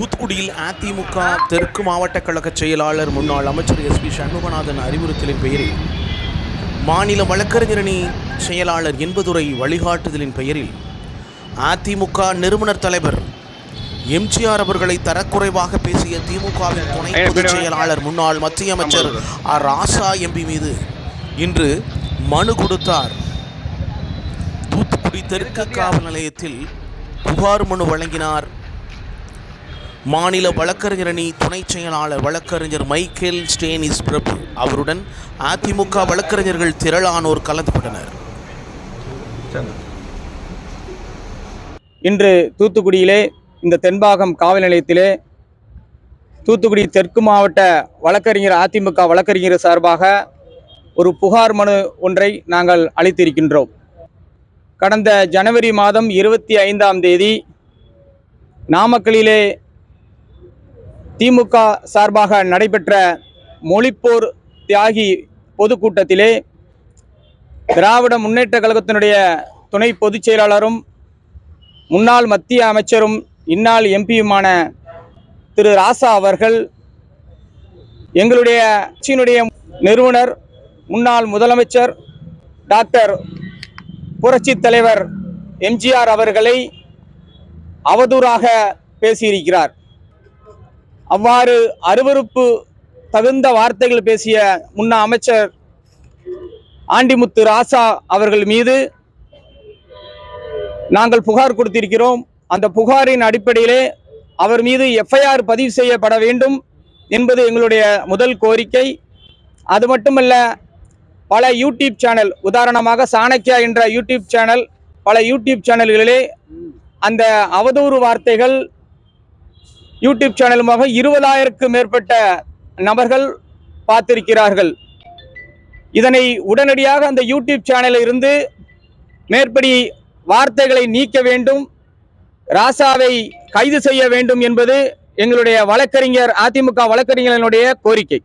தூத்துக்குடியில் அதிமுக தெற்கு மாவட்ட கழக செயலாளர் முன்னாள் அமைச்சர் எஸ் பி சண்முகநாதன் அறிவுறுத்தலின் பெயரில் மாநில வழக்கறிஞரணி செயலாளர் என்பதுரை வழிகாட்டுதலின் பெயரில் அதிமுக நிறுவனர் தலைவர் எம்ஜிஆர் அவர்களை தரக்குறைவாக பேசிய திமுகவின் துணை பொதுச் செயலாளர் முன்னாள் மத்திய அமைச்சர் ஆர் ராசா எம்பி மீது இன்று மனு கொடுத்தார். தூத்துக்குடி தெற்கு காவல் நிலையத்தில் புகார் மனு வழங்கினார். மாநில வழக்கறிஞர் அணி செயலாளர் வழக்கறிஞர் மைக்கேல் ஸ்டேனிஸ் பிரபு அவருடன் அதிமுக வழக்கறிஞர்கள் திரளானோர் கலந்து கொண்டனர் இன்று தூத்துக்குடியிலே இந்த தென்பாகம் காவல் நிலையத்திலே தூத்துக்குடி தெற்கு மாவட்ட வழக்கறிஞர் அதிமுக வழக்கறிஞர் சார்பாக ஒரு புகார் மனு ஒன்றை நாங்கள் அளித்திருக்கின்றோம். கடந்த ஜனவரி மாதம் இருபத்தி ஐந்தாம் தேதி நாமக்கலிலே திமுக சார்பாக நடைபெற்ற மொழிப்போர் தியாகி பொதுக்கூட்டத்திலே திராவிட முன்னேற்ற கழகத்தினுடைய துணை பொதுச் செயலாளரும் முன்னாள் மத்திய அமைச்சரும் இந்நாள் எம்பியுமான திரு ராசா அவர்கள் எங்களுடைய கட்சியினுடைய நிறுவனர் முன்னாள் முதலமைச்சர் டாக்டர் புரட்சி தலைவர் எம்ஜிஆர் அவர்களை அவதூறாக பேசியிருக்கிறார். அவ்வாறு அருவருப்பு தகுந்த வார்த்தைகள் பேசிய முன்னாள் அமைச்சர் ஆண்டிமுத்து ராசா அவர்கள் மீது நாங்கள் புகார் கொடுத்திருக்கிறோம். அந்த புகாரின் அடிப்படையிலே அவர் மீது எஃப்ஐஆர் பதிவு செய்யப்பட வேண்டும் என்பது எங்களுடைய முதல் கோரிக்கை. அது மட்டுமல்ல பல யூடியூப் சேனல் உதாரணமாக சாணக்கியா என்ற யூடியூப் சேனல் பல யூடியூப் சேனல்களிலே அந்த அவதூறு வார்த்தைகள் யூடியூப் சேனலுமாக இருபதாயிரக்கும் மேற்பட்ட நபர்கள் பார்த்திருக்கிறார்கள். இதனை உடனடியாக அந்த யூடியூப் சேனலில் இருந்து மேற்படி வார்த்தைகளை நீக்க வேண்டும். ராசாவை கைது செய்ய வேண்டும் என்பது எங்களுடைய வழக்கறிஞர் அதிமுக வழக்கறிஞர்களுடைய கோரிக்கை.